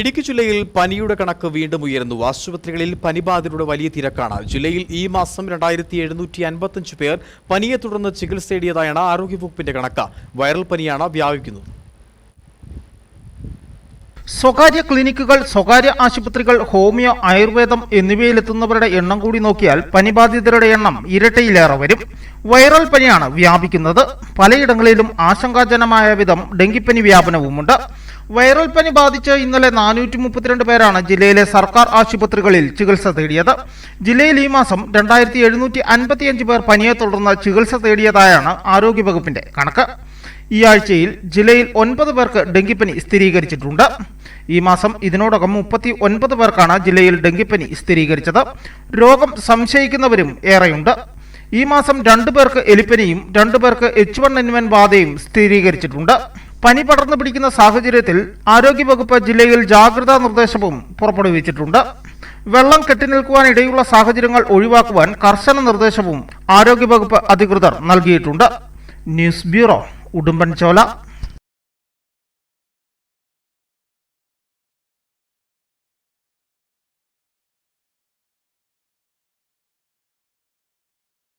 ഇടുക്കി ജില്ലയിൽ പനിയുടെ കണക്ക് വീണ്ടും ഉയരുന്നു. ആശുപത്രികളിൽ പനിബാധിതരുടെ വലിയ തിരക്കാണ്. ജില്ലയിൽ ഈ മാസം രണ്ടായിരത്തി എഴുന്നൂറ്റി അൻപത്തഞ്ച് പേർ പനിയെ തുടർന്ന് ചികിത്സ തേടിയതായാണ് ആരോഗ്യവകുപ്പിന്റെ കണക്ക്. വൈറൽ പനിയാണ് വ്യാപിക്കുന്നത്. സ്വകാര്യ ക്ലിനിക്കുകൾ സ്വകാര്യ ആശുപത്രികൾ ഹോമിയോ ആയുർവേദം എന്നിവയിലെത്തുന്നവരുടെ എണ്ണം കൂടി നോക്കിയാൽ പനിബാധിതരുടെ എണ്ണം ഇരട്ടയിലേറെ വരും. വൈറൽ പനിയാണ് വ്യാപിക്കുന്നത്. പലയിടങ്ങളിലും ആശങ്കാജനമായ വിധം ഡെങ്കിപ്പനി വ്യാപനവുമുണ്ട്. വൈറൽ പനി ബാധിച്ച് ഇന്നലെ നാനൂറ്റി മുപ്പത്തിരണ്ട് പേരാണ് ജില്ലയിലെ സർക്കാർ ആശുപത്രികളിൽ ചികിത്സ തേടിയത്. ജില്ലയിൽ ഈ മാസം രണ്ടായിരത്തി എഴുന്നൂറ്റി അൻപത്തിയഞ്ച് പേർ പനിയെ തുടർന്ന് ചികിത്സ തേടിയതായാണ് ആരോഗ്യവകുപ്പിന്റെ കണക്ക്. ഈ ആഴ്ചയിൽ ജില്ലയിൽ ഒൻപത് പേർക്ക് ഡെങ്കിപ്പനി സ്ഥിരീകരിച്ചിട്ടുണ്ട്. ഈ മാസം ഇതിനോടകം മുപ്പത്തി ഒൻപത് പേർക്കാണ് ജില്ലയിൽ ഡെങ്കിപ്പനി സ്ഥിരീകരിച്ചത്. രോഗം സംശയിക്കുന്നവരും ഏറെയുണ്ട്. ഈ മാസം രണ്ടു പേർക്ക് എലിപ്പനിയും രണ്ടു പേർക്ക് എച്ച് വൺ എൻ വൻ ബാധയും സ്ഥിരീകരിച്ചിട്ടുണ്ട്. പനി പടർന്നു പിടിക്കുന്ന സാഹചര്യത്തിൽ ആരോഗ്യവകുപ്പ് ജില്ലയിൽ ജാഗ്രതാ നിർദ്ദേശവും പുറപ്പെടുവിച്ചിട്ടുണ്ട്. വെള്ളം കെട്ടിനിൽക്കുവാനിടയുള്ള സാഹചര്യങ്ങൾ ഒഴിവാക്കുവാൻ കർശന നിർദ്ദേശവും ആരോഗ്യവകുപ്പ് അധികൃതർ നൽകിയിട്ടുണ്ട്. News bureau. ഉടുമ്പൻചോല